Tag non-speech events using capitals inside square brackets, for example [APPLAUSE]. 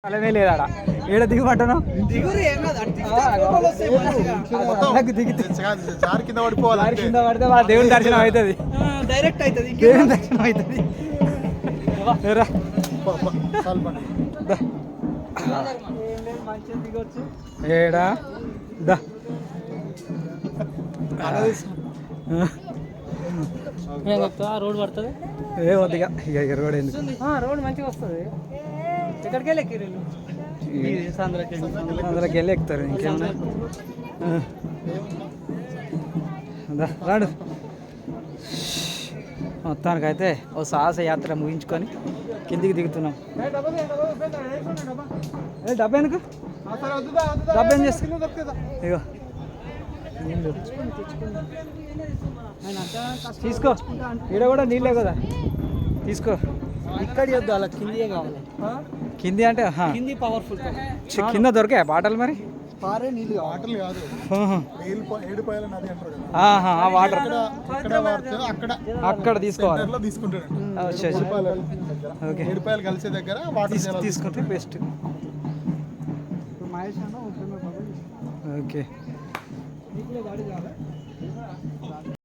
స్థలమే లేదాడ? ఏడ నాకు దిగితే. చారు కింద పడిపోవాలి దారి కింద పడితే వాళ్ళ దేవుని [LAUGHS] దర్శనం అవుతుంది. డైరెక్ట్ అవుతుంది దేవుని దర్శనం అవుతుంది. ఏడా? దా. రోడ్ పడుతుంది? ఏ వద్దిగా. ఇక ఇక రోడ్ ఎందుకు? రోడ్ మంచిగా వస్తుంది. ఎక్కడికి వెళ్ళి ఎక్కిరు అందులోకి వెళ్ళి. ఎక్కుతారు ఇంకేమన్నా? రాడు. మొత్తానికైతే ఓ సాహస యాత్ర ముగించుకొని కిందికి దిగుతున్నాం. ఏ డబ్బా ఎందుకు డబ్బా ఏం చేస్తా ఇగో. తీసుకో. ఈడ కూడా నీళ్ళే కదా. తీసుకో. ఇక్కడ వద్దు అలా కింది కావాలి. కింది అంటే. కింది పవర్ఫుల్ కింద దొరికాయి బాటలు మరి? పారే నీళ్ళు వాటర్లు కాదు. ఆహా. ఏడు- ఏడుపాయల నది అంటారు కదా. ఆహా, ఆ వాటర్. అక్కడ అక్కడ తీసుకోవాలి. తీసుకుంటాడు. ఏడుపాయలు కలిసే దగ్గర వాటర్ తీసుకుంటే బెస్ట్ ఓకే.